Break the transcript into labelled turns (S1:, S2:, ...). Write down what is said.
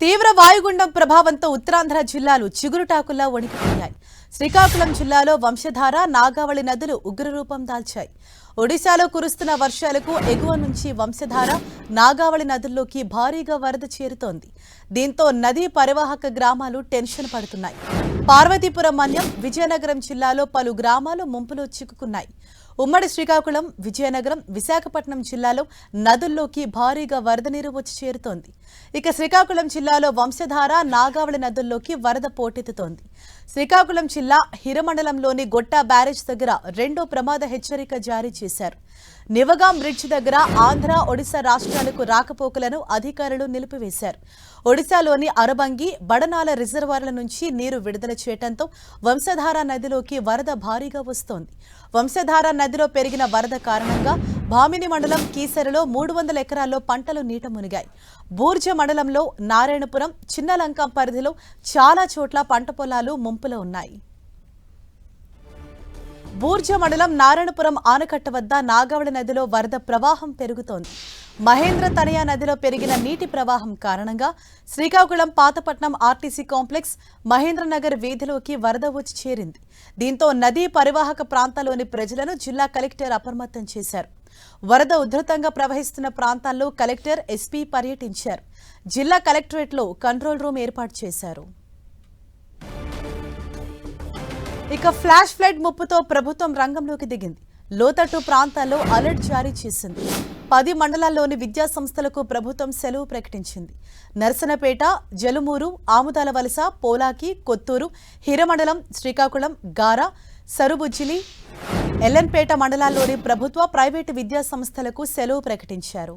S1: తీవ్ర వాయుగుండం ప్రభావంతో ఉత్తరాంధ్ర జిల్లాలు చిగురుటాకుల్లా వణికిపోయాయి. శ్రీకాకుళం జిల్లాలో వంశధార నాగావళి నదులు ఉగ్రరూపం దాల్చాయి. ఒడిశాలో కురుస్తున్న వర్షాలకు ఎగువ నుంచి వంశధార నాగావళి నదుల్లోకి భారీగా వరద చేరుతోంది. దీంతో నదీ పరివాహక గ్రామాలు టెన్షన్ పడుతున్నాయి. పార్వతీపురం మన్యం విజయనగరం జిల్లాలో పలు గ్రామాలు ముంపులో చిక్కుకున్నాయి. ఉమ్మడి శ్రీకాకుళం విజయనగరం విశాఖపట్నం జిల్లాలో నదుల్లోకి భారీగా వరద నీరు వచ్చి చేరుతోంది. ఇక శ్రీకాకుళం జిల్లాలో వంశధార నాగావళి నదుల్లోకి వరద పోటెత్తుతోంది. శ్రీకాకుళం జిల్లా హిరమండలంలోని గొట్టా బ్యారేజ్ దగ్గర రెండో ప్రమాద హెచ్చరిక జారీ చేశారు. నివగాం బ్రిడ్జ్ దగ్గర ఆంధ్ర ఒడిశా రాష్ట్రాలకు రాకపోకలను అధికారులు నిలిపివేశారు. ఒడిశాలోని అరబంగి బడనాల రిజర్వాయర్ల నుంచి నీరు విడుదల చేయడంతో వంశధార నదిలోకి వరద భారీగా వస్తోంది. వంశధార నదిలో పెరిగిన వరద కారణంగా భామిని మండలం కీసరిలో మూడు వందల ఎకరాల్లో పంటలు నీట మునిగాయి. బూర్జ మండలంలో నారాయణపురం చిన్నలంక పరిధిలో చాలా చోట్ల పంట పొలాలు ముంపులో ఉన్నాయి. బూర్జ మండలం నారాయణపురం ఆనకట్ట వద్ద నాగావళి నదిలో వరద ప్రవాహం పెరుగుతోంది. మహేంద్ర తనయా నదిలో పెరిగిన నీటి ప్రవాహం కారణంగా శ్రీకాకుళం పాతపట్నం ఆర్టీసీ కాంప్లెక్స్ మహేంద్రనగర్ వీధిలోకి వరద వచ్చి చేరింది. దీంతో నదీ పరివాహక ప్రాంతాల్లోని ప్రజలను జిల్లా కలెక్టర్ అప్రమత్తం చేశారు. వరద ఉధృతంగా ప్రవహిస్తున్న ప్రాంతాల్లో కలెక్టర్ ఎస్పీ పర్యటించారు. జిల్లా కలెక్టరేట్లో కంట్రోల్ రూమ్ ఏర్పాటు చేశారు. ఇక ఫ్లాష్ ఫ్లడ్ ముప్పుతో ప్రభుత్వం రంగంలోకి దిగింది. లోతట్టు ప్రాంతాల్లో అలర్ట్ జారీ చేసింది. పది మండలాల్లోని విద్యా సంస్థలకు ప్రభుత్వం సెలవు ప్రకటించింది. నరసనపేట జలుమూరు ఆముదాల వలస పోలాకి కొత్తూరు హిరమండలం శ్రీకాకుళం గారా సరుబుజ్జిలి ఎల్లన్పేట మండలాల్లోని ప్రభుత్వ ప్రైవేటు విద్యా సంస్థలకు సెలవు ప్రకటించారు.